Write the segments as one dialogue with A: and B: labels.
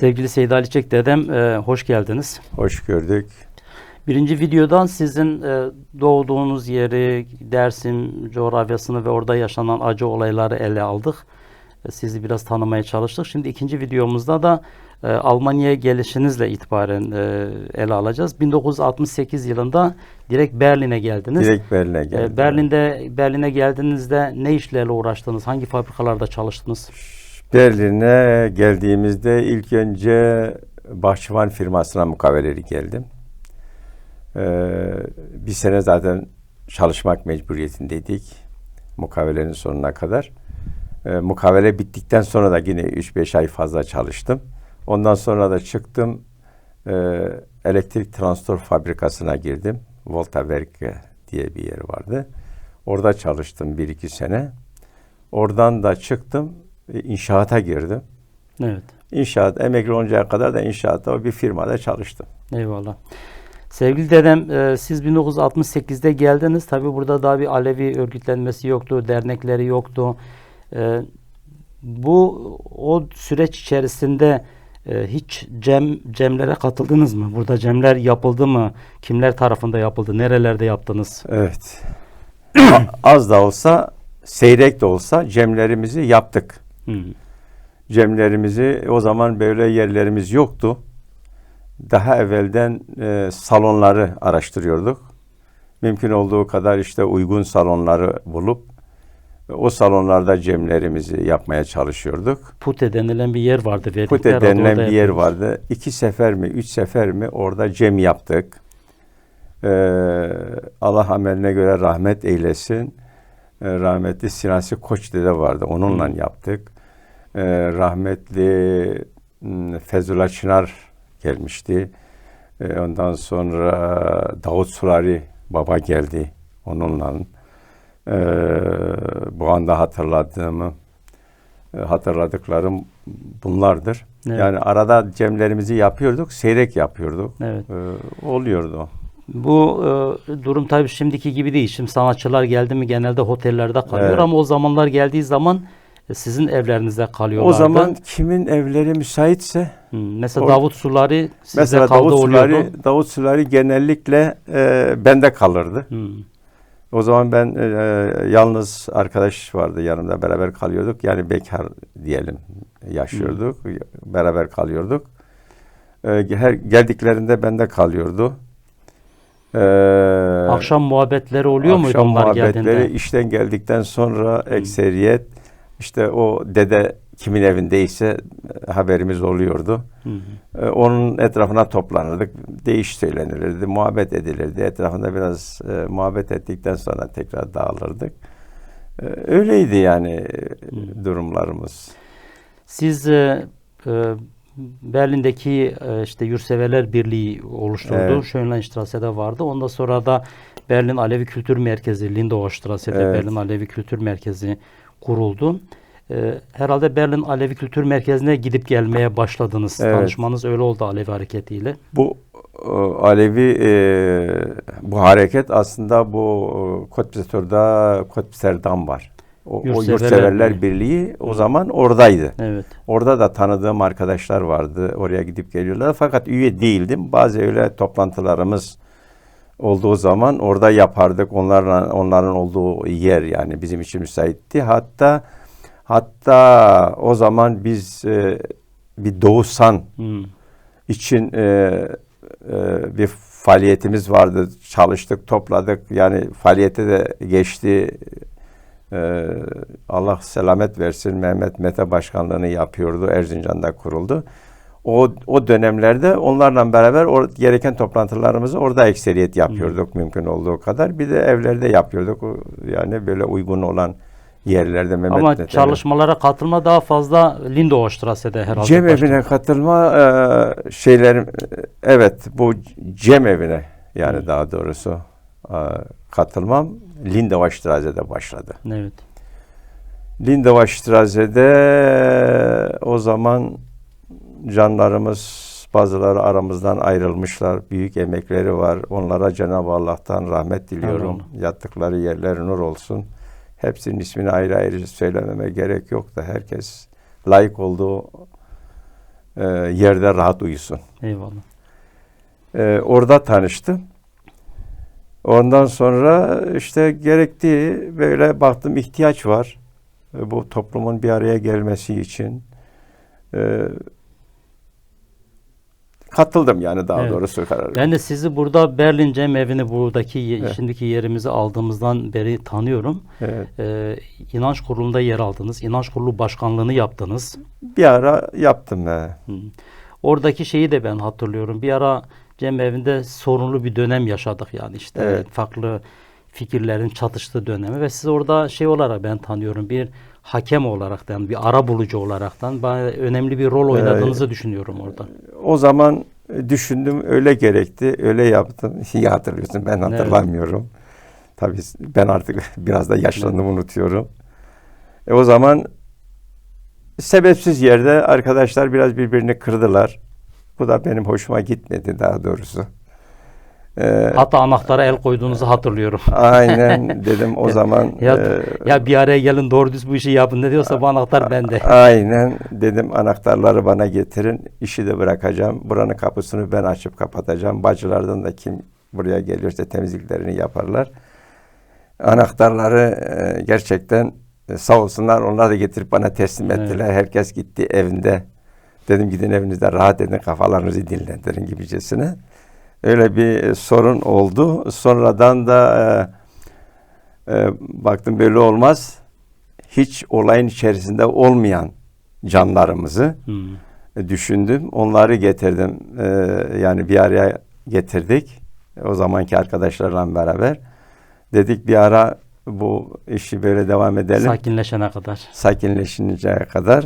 A: Sevgili Seyit Ali Çek dedem, e, hoş geldiniz.
B: Hoş gördük.
A: Birinci videodan sizin e, doğduğunuz yeri, Dersim coğrafyasını ve orada yaşanan acı olayları ele aldık. E, sizi biraz tanımaya çalıştık. Şimdi ikinci videomuzda da e, Almanya'ya gelişinizle itibaren e, ele alacağız. 1968 yılında direkt Berlin'e geldiniz.
B: Direkt Berlin'e
A: E,
B: geldik.
A: Berlin'de Berlin'e geldiğinizde ne işlerle uğraştınız? Hangi fabrikalarda çalıştınız?
B: Berlin'e geldiğimizde ilk önce bahçıvan firmasına mukaveleri geldim. Ee, bir sene zaten çalışmak mecburiyetindeydik. Mukavelenin sonuna kadar. Ee, mukavele bittikten sonra da yine 3-5 ay fazla çalıştım. Ondan sonra da çıktım. Ee, elektrik transfer fabrikasına girdim. Voltawerke diye bir yer vardı. Orada çalıştım 1-2 sene. Oradan da çıktım. E, inşaata girdim.
A: Evet.
B: İnşaat, emekli oluncaya kadar da inşaatta bir firmada çalıştım.
A: Eyvallah. Sevgili dedem e, siz 1968'de geldiniz. Tabi burada daha bir Alevi örgütlenmesi yoktu, dernekleri yoktu. E, bu o süreç içerisinde e, hiç cem cemlere katıldınız mı? Burada cemler yapıldı mı? Kimler tarafında yapıldı? Nerelerde yaptınız?
B: Evet. Az da olsa, seyrek de olsa cemlerimizi yaptık.
A: Hı.
B: Cemlerimizi o zaman böyle yerlerimiz yoktu. Daha evvelden e, salonları araştırıyorduk. Mümkün olduğu kadar işte uygun salonları bulup o salonlarda cemlerimizi yapmaya çalışıyorduk.
A: Pute denilen bir yer vardı. Vedik'te
B: Pute denilen bir yer vardı. İki sefer mi, üç sefer mi orada cem yaptık. Ee, Allah ameline göre rahmet eylesin. Ee, rahmetli Sinasi Koç dede vardı. Onunla
A: Hı.
B: yaptık. Ee, rahmetli m, Fezullah Çınar gelmişti. Ee, ondan sonra Davut Sulari baba geldi onunla. Ee, bu anda hatırladığımı e, hatırladıklarım bunlardır.
A: Evet.
B: Yani arada cemlerimizi yapıyorduk, seyrek yapıyorduk.
A: Evet.
B: Ee, oluyordu.
A: Bu e, durum tabii şimdiki gibi değil. Şimdi sanatçılar geldi mi genelde otellerde kalıyor
B: Evet.
A: ama o zamanlar geldiği zaman e, sizin evlerinizde kalıyorlardı.
B: O zaman kimin evleri müsaitse
A: Hı, mesela
B: Or-
A: Davut Sulari sizde
B: mesela
A: kaldı
B: Davut
A: oluyordu.
B: Sulari, Davut Sulari genellikle e, bende kalırdı.
A: Hı,
B: O zaman ben e, yalnız arkadaş vardı yanımda beraber kalıyorduk. Yani bekar diyelim yaşıyorduk. Beraber kalıyorduk. E, her geldiklerinde bende kalıyordu. E,
A: Akşam muhabbetleri oluyor muydu
B: akşam
A: onlar
B: muhabbetleri
A: geldiğinde?
B: işten geldikten sonra ekseriyet işte o dede kimin evindeyse e, haberimiz oluyordu.
A: Hı,
B: E, onun etrafına toplanırdık. Değiş söylenilirdi, muhabbet edilirdi. Etrafında biraz e, muhabbet ettikten sonra tekrar dağılırdık. E, öyleydi yani e, durumlarımız.
A: Siz e, e, Berlin'deki e, işte Yurtseverler Birliği oluşturdu.
B: Evet.
A: Schönlandstrasse'de vardı. Ondan sonra da Berlin Alevi Kültür Merkezi, Lindauerstrasse'de
B: Evet.
A: Berlin Alevi Kültür Merkezi kuruldu. E, herhalde Berlin Alevi Kültür Merkezi'ne gidip gelmeye başladınız.
B: Evet.
A: Tanışmanız öyle oldu Alevi hareketiyle.
B: Bu e, Alevi e, bu hareket aslında bu Kotbüser'da Kotbüser'dan var. O, o
A: Yurtseverler
B: Yurtseverler
A: Birliği.
B: O zaman oradaydı.
A: Evet.
B: Orada da tanıdığım arkadaşlar vardı. Oraya gidip geliyorlar. Fakat üye değildim. Bazı öyle toplantılarımız olduğu zaman orada yapardık. Onlarla onların olduğu yer yani bizim için müsaitti. Hatta hatta o zaman biz e, bir doğusan
A: Hı.
B: için e, e, bir faaliyetimiz vardı. Çalıştık, topladık. Yani faaliyete de geçti. E, Allah selamet versin. Mehmet Mete Başkanlığını yapıyordu. Erzincan'da kuruldu. O, o dönemlerde onlarla beraber or, gereken toplantılarımızı orada ekseriyet yapıyorduk mümkün olduğu kadar. Bir de evlerde yapıyorduk. Yani böyle uygun olan yerlerde Mehmet
A: Ama
B: Mete'nin-
A: çalışmalara katılma daha fazla Lindauerstrasse'de herhalde.
B: Cem
A: başladı.
B: evine katılma e, şeylerim e, evet bu Cem evine yani daha doğrusu katılmam Lindauer Strasse'de başladı.
A: Evet.
B: Lindauer Strasse'de o zaman canlarımız bazıları aramızdan ayrılmışlar. Büyük emekleri var. Onlara Cenab-ı Allah'tan rahmet diliyorum. Yattıkları yerler nur olsun. Hepsinin ismini ayrı ayrı söylememe gerek yok da herkes layık olduğu e, yerde rahat uyusun.
A: Eyvallah.
B: Ee, orada tanıştım. Ondan sonra işte gerektiği böyle baktım ihtiyaç var. Ee, bu toplumun bir araya gelmesi için. Ee, katıldım yani daha
A: Evet.
B: doğrusu kararı.
A: Ben de sizi burada Berlin Cem Evi'ni buradaki
B: Evet.
A: şimdiki yerimizi aldığımızdan beri tanıyorum.
B: Evet.
A: Ee, inanç kurulunda yer aldınız. İnanç kurulu başkanlığını yaptınız.
B: Bir ara yaptım. He.
A: Oradaki şeyi de ben hatırlıyorum. Bir ara Cem Evi'nde sorunlu bir dönem yaşadık yani işte
B: Evet.
A: farklı fikirlerin çatıştığı dönemi ve siz orada şey olarak ben tanıyorum bir hakem olaraktan bir ara bulucu olaraktan önemli bir rol oynadığınızı düşünüyorum orada.
B: O zaman düşündüm öyle gerekti. Öyle yaptım. İyi hatırlıyorsun ben hatırlamıyorum. Tabii ben artık biraz da yaşlandım unutuyorum. E o zaman sebepsiz yerde arkadaşlar biraz birbirini kırdılar. Bu da benim hoşuma gitmedi daha doğrusu. Ee,
A: Hatta anahtara el koyduğunuzu hatırlıyorum.
B: aynen dedim o zaman.
A: Ya,
B: e,
A: ya bir araya gelin doğru düz bu işi yapın ne diyorsa bu anahtar bende.
B: Aynen dedim anahtarları bana getirin işi de bırakacağım. Buranın kapısını ben açıp kapatacağım. Bacılardan da kim buraya geliyorsa temizliklerini yaparlar. Anahtarları e, gerçekten e, sağ olsunlar onlar da getirip bana teslim
A: Evet.
B: ettiler. Herkes gitti evinde. Dedim gidin evinizde rahat edin kafalarınızı dinlendirin gibicesine. Öyle bir e, sorun oldu. Sonradan da e, e, baktım böyle olmaz. Hiç olayın içerisinde olmayan canlarımızı
A: Hmm.
B: e, düşündüm. Onları getirdim. E, yani bir araya getirdik. O zamanki arkadaşlarla beraber. Dedik bir ara bu işi böyle devam edelim.
A: Sakinleşene kadar.
B: Sakinleşinceye kadar.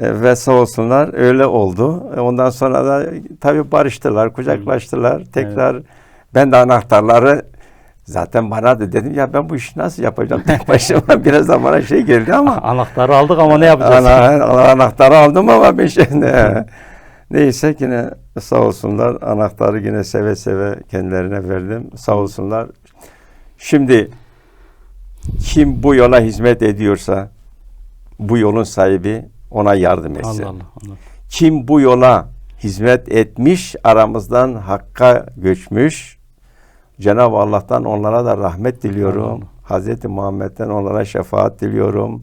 B: E, ve sağ olsunlar öyle oldu. E, ondan sonra da tabii barıştılar, kucaklaştılar. Tekrar ben de anahtarları zaten bana da dedim ya ben bu işi nasıl yapacağım tek başıma biraz da bana şey geldi ama
A: Anahtarı aldık ama ne yapacağız?
B: Ana, ana- anahtarı aldım ama ben şimdi neyse yine sağ olsunlar anahtarı yine seve seve kendilerine verdim. Sağ olsunlar. Şimdi kim bu yola hizmet ediyorsa bu yolun sahibi ona yardım etsin.
A: Allah Allah. Allah.
B: Kim bu yola hizmet etmiş, aramızdan hakka göçmüş, Cenab-ı Allah'tan onlara da rahmet diliyorum. Hazreti Muhammed'den onlara şefaat diliyorum.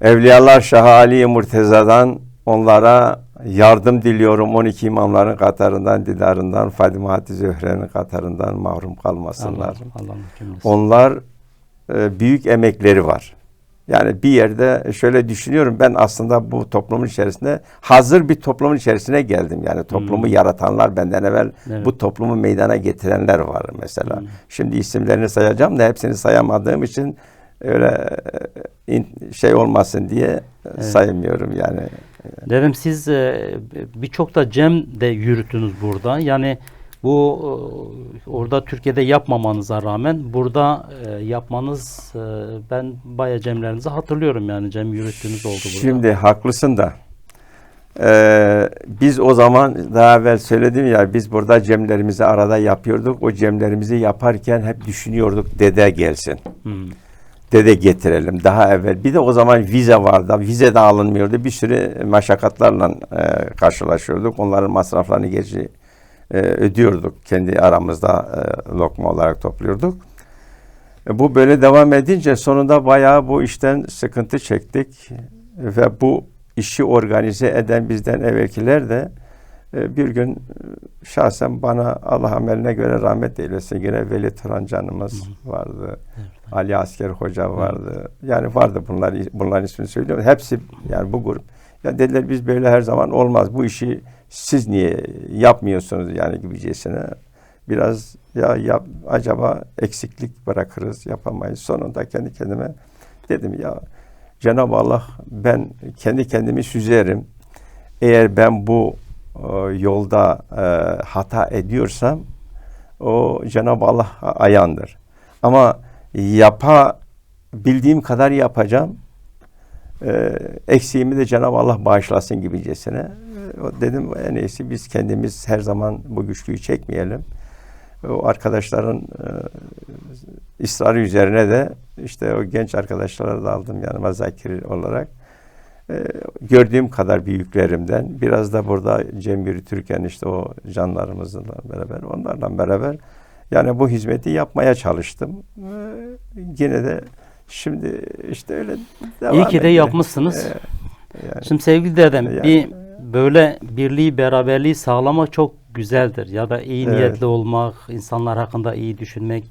B: Evliyalar Şah Ali Murteza'dan onlara yardım diliyorum. 12 imamların katarından, didarından, Fadime Hati Zöhre'nin katarından mahrum kalmasınlar.
A: Allah Allah. Allah.
B: Onlar e, büyük emekleri var. Yani bir yerde şöyle düşünüyorum ben aslında bu toplumun içerisinde hazır bir toplumun içerisine geldim. Yani toplumu yaratanlar benden evvel
A: Evet.
B: bu toplumu meydana getirenler var mesela. Şimdi isimlerini sayacağım da hepsini sayamadığım için öyle e, şey olmasın diye e, saymıyorum yani.
A: Dedim siz e, birçok da Cem de yürüttünüz burada. Yani bu e, orada Türkiye'de yapmamanıza rağmen burada e, yapmanız e, ben bayağı Cemlerinizi hatırlıyorum yani Cem yürüttüğünüz oldu burada.
B: Şimdi haklısın da eee, biz o zaman daha evvel söyledim ya biz burada cemlerimizi arada yapıyorduk. O cemlerimizi yaparken hep düşünüyorduk dede gelsin.
A: Hmm.
B: Dede getirelim daha evvel. Bir de o zaman vize vardı. Vize de alınmıyordu. Bir sürü meşakkatlarla eee, karşılaşıyorduk. Onların masraflarını gerçi eee, ödüyorduk. Kendi aramızda eee, lokma olarak topluyorduk. E, Bu böyle devam edince sonunda bayağı bu işten sıkıntı çektik ve bu işi organize eden bizden evvelkiler de e, bir gün e, şahsen bana Allah ameline göre rahmet eylesin. Yine Veli Turan canımız vardı. Ali Asker Hoca vardı. Yani vardı bunlar bunların ismini söylüyorum. Hepsi yani bu grup. Ya dediler biz böyle her zaman olmaz. Bu işi siz niye yapmıyorsunuz yani gibicesine. Biraz ya yap, acaba eksiklik bırakırız, yapamayız. Sonunda kendi kendime dedim ya Cenab-ı Allah ben kendi kendimi süzerim. Eğer ben bu e, yolda e, hata ediyorsam o Cenab-ı Allah ayandır. Ama yapa bildiğim kadar yapacağım. E, eksiğimi de Cenab-ı Allah bağışlasın gibicesine. Dedim en iyisi biz kendimiz her zaman bu güçlüğü çekmeyelim. O arkadaşların e, ısrarı üzerine de işte o genç arkadaşları da aldım yanıma zakir olarak. e, gördüğüm kadar büyüklerimden biraz da burada Cem Yürütürken işte o canlarımızla beraber onlarla beraber yani bu hizmeti yapmaya çalıştım. E, yine de şimdi işte öyle devam
A: İyi ki de
B: ediyor.
A: yapmışsınız.
B: E, yani,
A: Şimdi sevgili dedem
B: Yani-
A: bir böyle birliği beraberliği sağlamak çok güzeldir. Ya da iyi
B: Evet.
A: niyetli olmak, insanlar hakkında iyi düşünmek.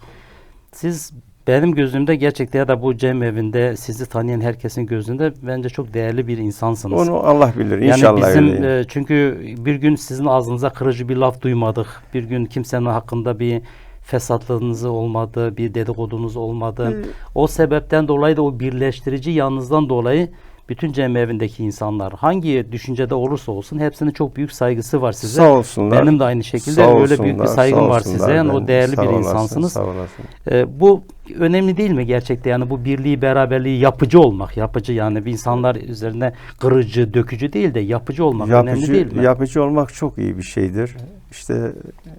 A: Siz benim gözümde gerçekten ya da bu Cem evinde sizi tanıyan herkesin gözünde bence çok değerli bir insansınız.
B: onu Allah bilir.
A: yani
B: İnşallah
A: bizim
B: öyleyim.
A: e, çünkü bir gün sizin ağzınıza kırıcı bir laf duymadık. Bir gün kimsenin hakkında bir fesatlığınız olmadı, bir dedikodunuz olmadı.
B: Ee,
A: O sebepten dolayı da o birleştirici yanınızdan dolayı bütün cemevindeki insanlar hangi düşüncede olursa olsun hepsinin çok büyük saygısı var size.
B: Sağ olsunlar.
A: Benim de aynı şekilde
B: Sağ
A: öyle büyük bir saygım var size. Yani o değerli
B: sağ
A: bir
B: olasın,
A: insansınız.
B: Sağ olasın.
A: Ee, bu önemli değil mi gerçekten yani bu birliği beraberliği yapıcı olmak yapıcı yani bir insanlar üzerine kırıcı dökücü değil de yapıcı olmak önemli değil mi?
B: Yapıcı olmak çok iyi bir şeydir. İşte e,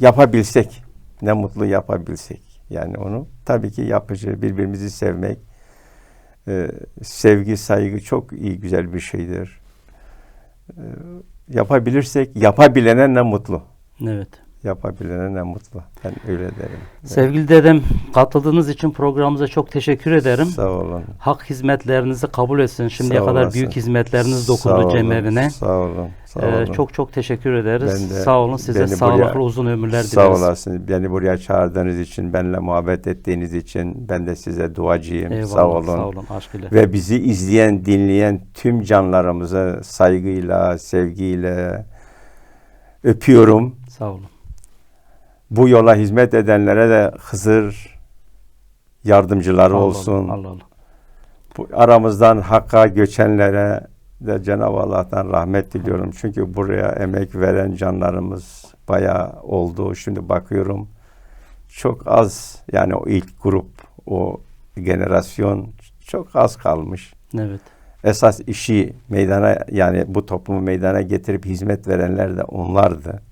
B: yapabilsek, ne mutlu yapabilsek. Yani onu tabii ki yapıcı, birbirimizi sevmek, e, sevgi, saygı çok iyi, güzel bir şeydir. E, yapabilirsek, yapabilene ne mutlu.
A: Evet.
B: Yapabilene ne mutlu. Ben öyle derim.
A: Sevgili dedem katıldığınız için programımıza çok teşekkür ederim.
B: Sağ olun.
A: Hak hizmetlerinizi kabul etsin. Şimdiye
B: Sağ
A: kadar
B: olasın.
A: büyük hizmetleriniz
B: Sağ
A: dokundu
B: olun,
A: cemevine.
B: Sağ olun. Sağ
A: Ee,
B: olun.
A: çok çok teşekkür ederiz.
B: Ben de
A: Sağ olun size sağlıklı
B: buraya-
A: uzun ömürler
B: Sağ
A: dileriz.
B: olasın. Beni buraya çağırdığınız için, benimle muhabbet ettiğiniz için ben de size duacıyım.
A: Eyvallah,
B: sağ olun.
A: Sağ olun aşk ile.
B: Ve bizi izleyen, dinleyen tüm canlarımıza saygıyla, sevgiyle öpüyorum.
A: Sağ olun.
B: Bu yola hizmet edenlere de Hızır yardımcıları
A: Allah
B: olsun.
A: Allah Allah.
B: Bu aramızdan Hakk'a göçenlere de Cenab-ı Allah'tan rahmet diliyorum. Çünkü buraya emek veren canlarımız bayağı oldu. Şimdi bakıyorum çok az yani o ilk grup, o generasyon çok az kalmış.
A: Evet.
B: Esas işi meydana yani bu toplumu meydana getirip hizmet verenler de onlardı.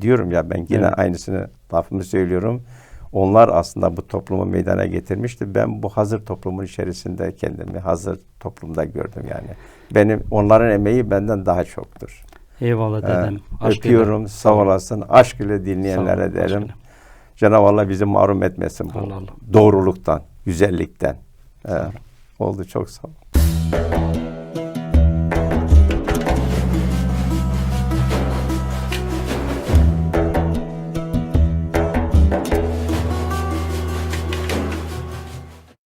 B: Diyorum ya ben yine
A: Evet.
B: aynısını lafımı söylüyorum. Onlar aslında bu toplumu meydana getirmişti. Ben bu hazır toplumun içerisinde kendimi hazır toplumda gördüm yani. Benim onların emeği benden daha çoktur.
A: Eyvallah
B: Ee,
A: dedem. Aşk ile.
B: öpüyorum. Sağ olasın. Aşk ile dinleyenlere
A: olun, aşk
B: derim.
A: ile.
B: Cenab-ı Allah bizi mahrum etmesin bu
A: Allah Allah.
B: doğruluktan, güzellikten. Ee, oldu çok sağ ol.